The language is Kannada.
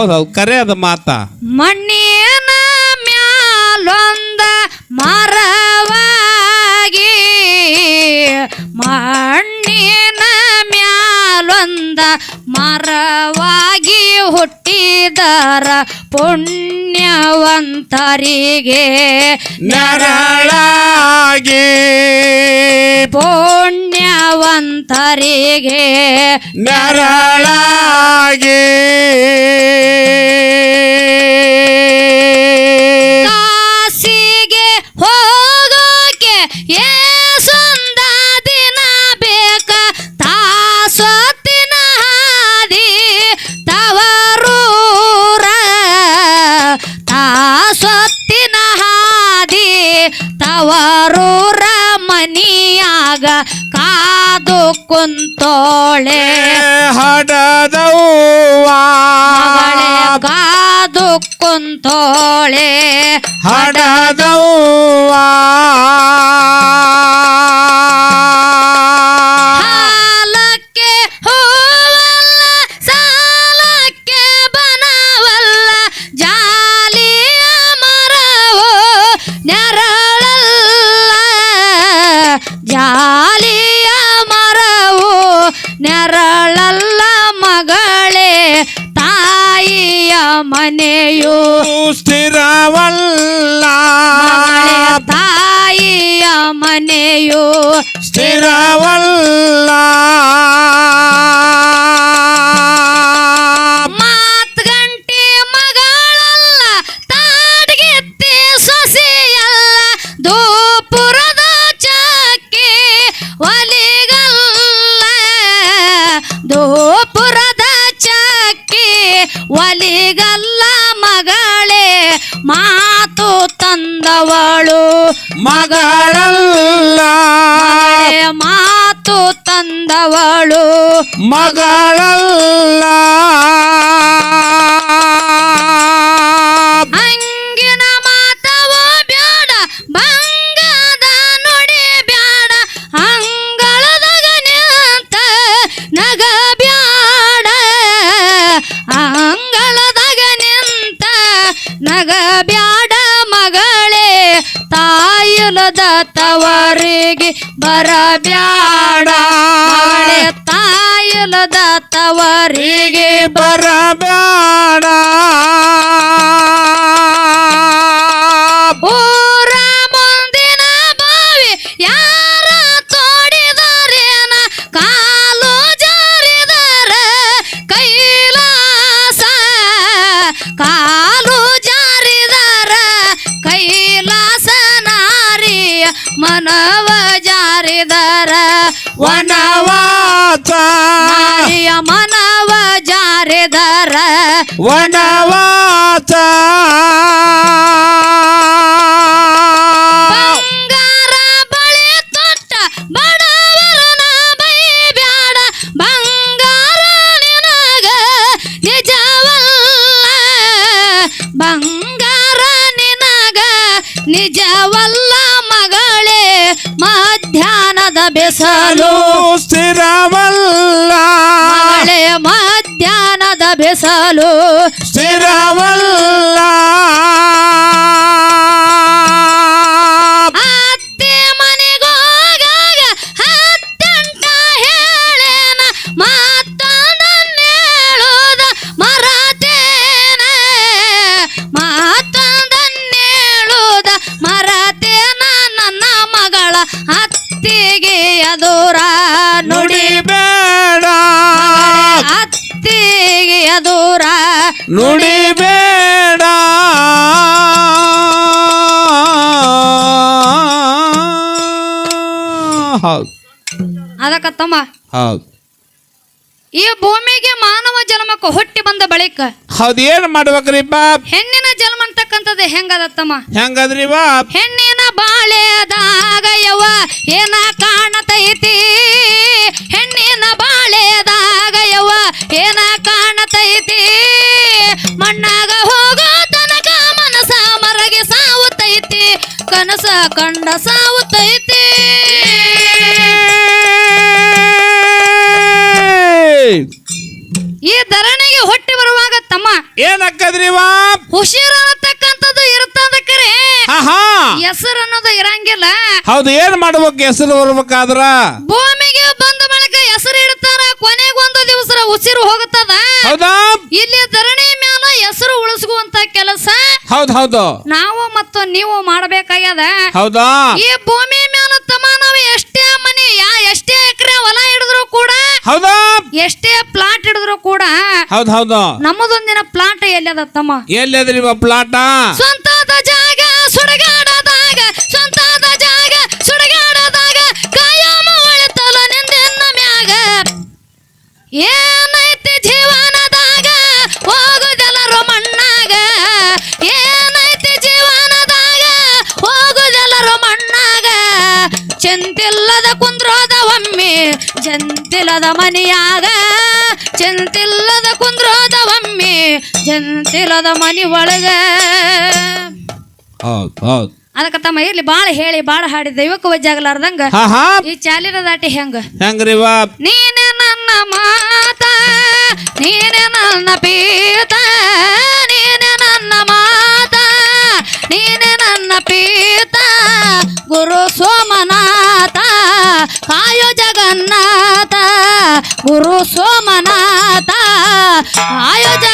ಹೌದೌದು ಕರೆ ಅದ ಮಾತ. ಮಣ್ಣಿನ ಮ್ಯಾಲೊಂದ ಮರವಾಗಿ ಮಣ್ಣಿನ ಮ್ಯಾಲೊಂದ ಮರವಾಗಿ ಹುಟ್ಟಿದರ ಪುಣ್ಯವಂತರಿಗೆ ನೆರಳಾಗಿ ಪುಣ್ಯವಂತರಿಗೆ ನೆರಳಾಗಿ ಹಡದವ್ವ. ಮನೆಯು ಸ್ಥಿರವಲ್ಲ. ತಾಯಿಯ ಮನೆಯು ಮಗಳಲ್ಲ. ಮಾತು ತಂದವಳು. ಮಗಳಲ್ಲ. ಹಂಗಿನ ಮಾತವ ಬ್ಯಾಡ ಬಂಗದ ನುಡಿ ಬ್ಯಾಡ. ಅಂಗಳದಾಗ ನಿಂತ ನಗ ಬ್ಯಾಡ. ಅಂಗಳದಾಗ ನಿಂತ ನಗ ಬ್ಯಾಡ ತಾಯಿಲದ ತವರಿಗೆ ಬರಬ್ಯಾಡ. ಮಗಳೇ ತಾಯಿಲದ ತವರಿಗೆ ಬರಬೇಡ ನಾರಿಯ ಮನವ ಜಾರಿದರ ವನವಾತ. ನಿಜವಲ್ಲ. ಬಂಗಾರ ನಿನಗ ನಿಜವಲ್ಲ ಮಗಳೇ ಮಧ್ಯಾಹ್ನದ ಬೆಸಲು. ಮಗಳೇ ಮಧ್ಯಾಹ್ನದ ಬೆಸಲು ಸ್ಥಿರವಲ್ಲ ನುಡಿಬೇಡ. ಹೌದು ಅದಕ್ಕ ತಮ್ಮ. ಹೌದು ಈ ಭೂಮಿಗೆ ಮಾನವ ಜನ್ಮಕ್ಕೆ ಹುಟ್ಟಿ ಬಂದ ಬಳಿಕ ಹೌದು ಏನ್ ಮಾಡ್ಬೇಕ್ರಿ ಬಾಪ್ ಹೆಣ್ಣಿನ ಜನ್ಮ ಅಂತಕ್ಕಂಥದ್ದು ಹೆಂಗದ ತಮ್ಮ? ಹೆಂಗದ್ರಿ ಬಾಪ್ ಹೆಣ್ಣಿನ ಬಾಳೆದಾಗ ಯವ ಏನ ಕಾಣತೈತಿ? ಹೆಣ್ಣಿನ ಬಾಳೆದಾಗ ಕಂಡ ಸಾವುತೈತಿ ಈ ಧರಣಿಗೆ ಹೊಟ್ಟಿ ಬರುವಾಗ ತಮ್ಮ ಏನಕ್ಕದ್ರಿವಾ ಹುಷಾರ ಅನ್ನತಕ್ಕಂಥದ್ದು ಇರ್ತದ ಕರೆ. ಹೆಸರು ಅನ್ನೋದು ಇರಂಗಿಲ್ಲ. ಹೌದು ಏನ್ ಮಾಡ್ಬೇಕು ಹೆಸರು ಬರ್ಬೇಕಾದ್ರ? ಭೂಮಿಗೆ ಬಂದ ಬಳಿಕ ಹೆಸರು ಇಡ್ತಾರ ಕೊನೆಗೊಂದು ದಿವಸ ಉಸಿರು ಹೋಗುತ್ತದ. ಹೌದಾ? ಇಲ್ಲಿ ಧರಣಿ ಮ್ಯಾಲ ಹೆಸರು ಉಳಿಸುವಂತ ಕೆಲಸ ಹೌದ್ ಹೌದು. ನಾವು ಮತ್ತು ನೀವು ಮಾಡಬೇಕಾಗ್ಯದ? ಹೌದಾ? ಈ ಭೂಮಿ ಮ್ಯಾಲ ತಮ್ಮ ನಾವು ಎಷ್ಟೇ ಮನೆ ಯಾ ಎಷ್ಟೇ ಎಕರೆ ಹೊಲ ಹಿಡಿದ್ರು ಕೂಡ ಹೌದಾ? ಎಷ್ಟೇ ಪ್ಲಾಟ್ ಹಿಡಿದ್ರು ಕೂಡ ಹೌದ್ ಹೌದು. ನಮ್ಮದೊಂದಿನ ಪ್ಲಾಟ್ ಎಲ್ಲದ ತಮ್ಮ? ಎಲ್ಲಿ ನಿಮ್ಮ ಪ್ಲಾಟ ಸ್ವಂತ ಜಾಗ ಚೆಂತಿಲ್ಲದ ಕುಂದ್ರೋದ ಒಮ್ಮೆ ಜಂತಿಲ್ಲದ ಮನೆಯಾಗ. ಚೆಂತಿಲ್ಲದ ಕುಂದ್ರೋದ ಒಮ್ಮೆ ಜಂತಿಲ್ಲದ ಮನಿ ಒಳಗ. ಅದಕ್ಕ ತಮ್ಮ ಇರ್ಲಿ ಬಾಳ ಹೇಳಿ ಬಾಳ ಹಾಡಿ ದೈವಕ್ಕೆ ವಜ್ಜಾಗಲಾರ್ದಂಗ. ಈ ಚಾಲಿನ ದಾಟಿ ಹೆಂಗ? ಹೆಂಗ್ರಿ ನೀನೆ ನನ್ನ ಮಾತ ನೀನೆ ನನ್ನ ಪೀತ. 哎呦这。